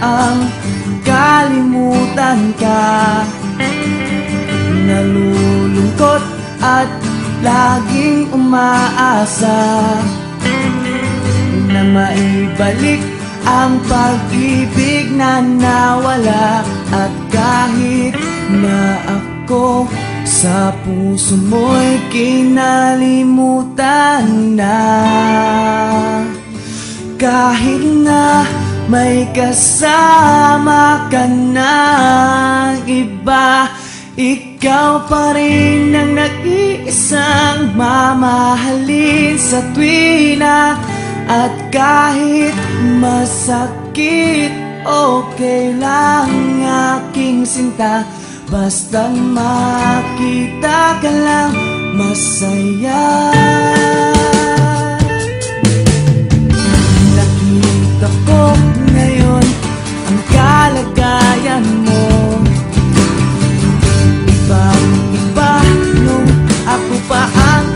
ang kalimutan ka. Nalulungkot at laging umaasa Na maibalik ang pag-ibig na nawala. At kahit na ako sa puso mo'y kinalimutan na. Kahit na may kasama ka na iba. Ikaw pa rin ang nag-iisang mamahalin sa tuwina At kahit masakit, okay lang aking sinta. Basta makita ka lang masaya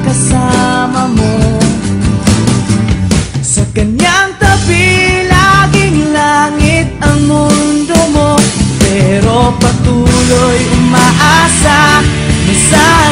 kasama mo. Sa kanyang tabi laging langit ang mundo mo. Pero patuloy umaasa na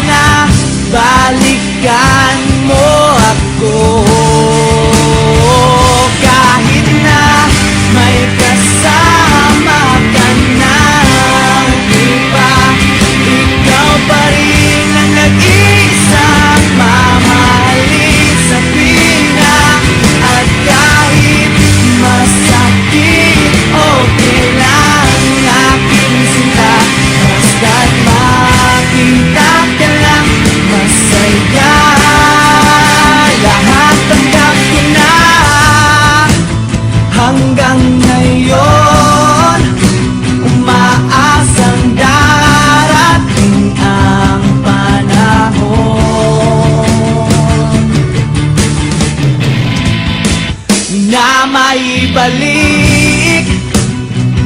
Na maibalik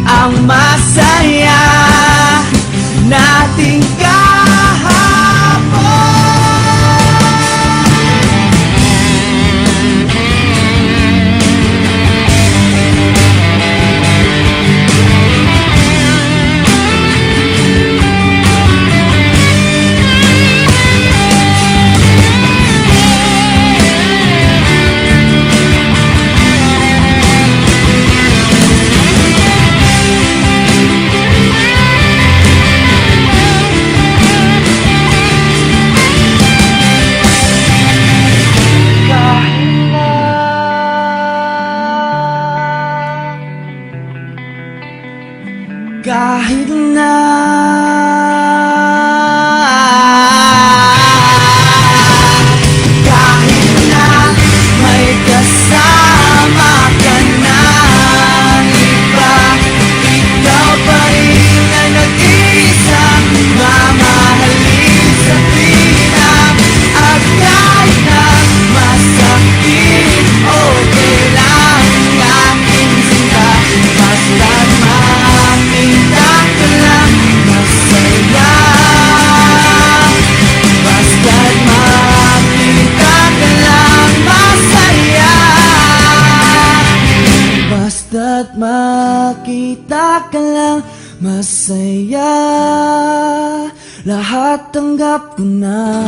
ang masaya nating kahapon kahit na Basta't makita ka lang masaya. Lahat tanggap ko na